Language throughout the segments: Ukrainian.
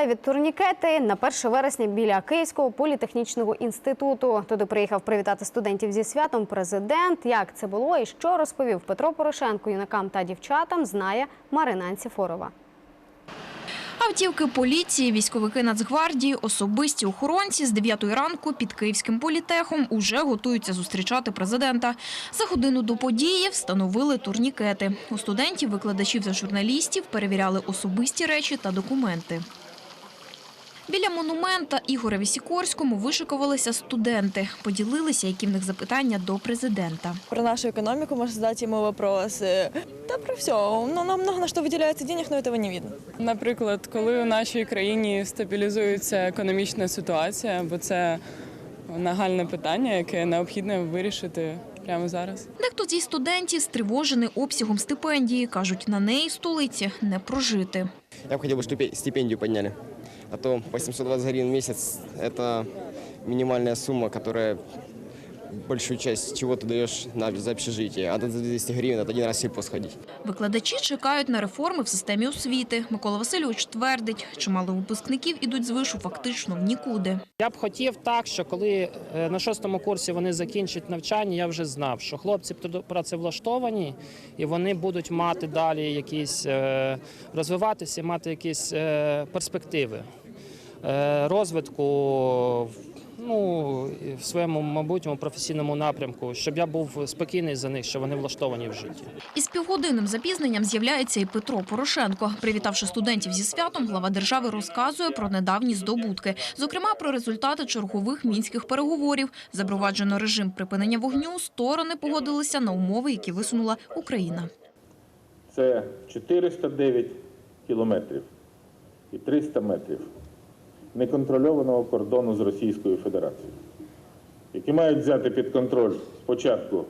металеві турнікети на 1 вересня біля Київського політехнічного інституту. Туди приїхав привітати студентів зі святом президент. Як це було і що розповів Петро Порошенко юнакам та дівчатам, знає Марина Анціфорова. Автівки поліції, військовики Нацгвардії, особисті охоронці з 9 ранку під Київським політехом уже готуються зустрічати президента. За годину до події встановили турнікети. У студентів, викладачів та журналістів перевіряли особисті речі та документи. Біля монумента Ігореві Сікорському вишикувалися студенти. Поділилися, які в них запитання до президента. Про нашу экономику можно задать ему вопросы. Да про все. Но нам много на что выделяется денег, но этого не видно. Наприклад, коли у нашій країні стабілізується економічна ситуація, бо це нагальне питання, яке необхідно вирішити прямо зараз. Дехто зі студентів стривожений обсягом стипендії. Кажуть, на неї в столиці не прожити. Я бы хотел, бы, чтобы стипендию подняли. А то 820 гривен в месяц – это минимальная сумма, которая большую часть чего ты даешь на, за общежитие. А за 200 гривен – это один раз в сельпо сходить. Викладачі чекають на реформи в системі освіти. Микола Васильович твердить, чимало випускників ідуть з вишу фактично в нікуди. Я б хотів так, що коли е, на шостому курсі вони закінчать навчання, я вже знав, що хлопці працевлаштовані і вони будуть мати далі якісь е, розвиватися, мати якісь е, перспективи розвитку в- своєму майбутньому професійному напрямку, щоб я був спокійний за них, що вони влаштовані в житті. Із півгодинним запізненням з'являється і Петро Порошенко. Привітавши студентів зі святом, глава держави розказує про недавні здобутки. Зокрема, про результати чергових мінських переговорів. Запроваджено режим припинення вогню. Сторони погодилися на умови, які висунула Україна. Це 409 кілометрів і 300 метрів неконтрольованого кордону з Російською Федерацією, які мають взяти під контроль спочатку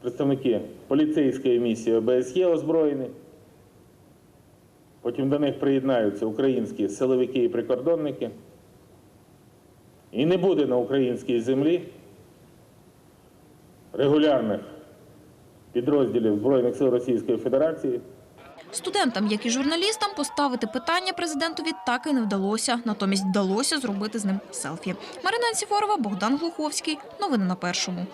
представники поліцейської місії ОБСЄ озброєні, потім до них приєднаються українські силовики і прикордонники. І не буде на українській землі регулярних підрозділів Збройних сил Російської Федерації. Студентам, як і журналістам, поставити питання президентові так і не вдалося. Натомість вдалося зробити з ним селфі. Марина Анціфорова, Богдан Глуховський. Новини на першому.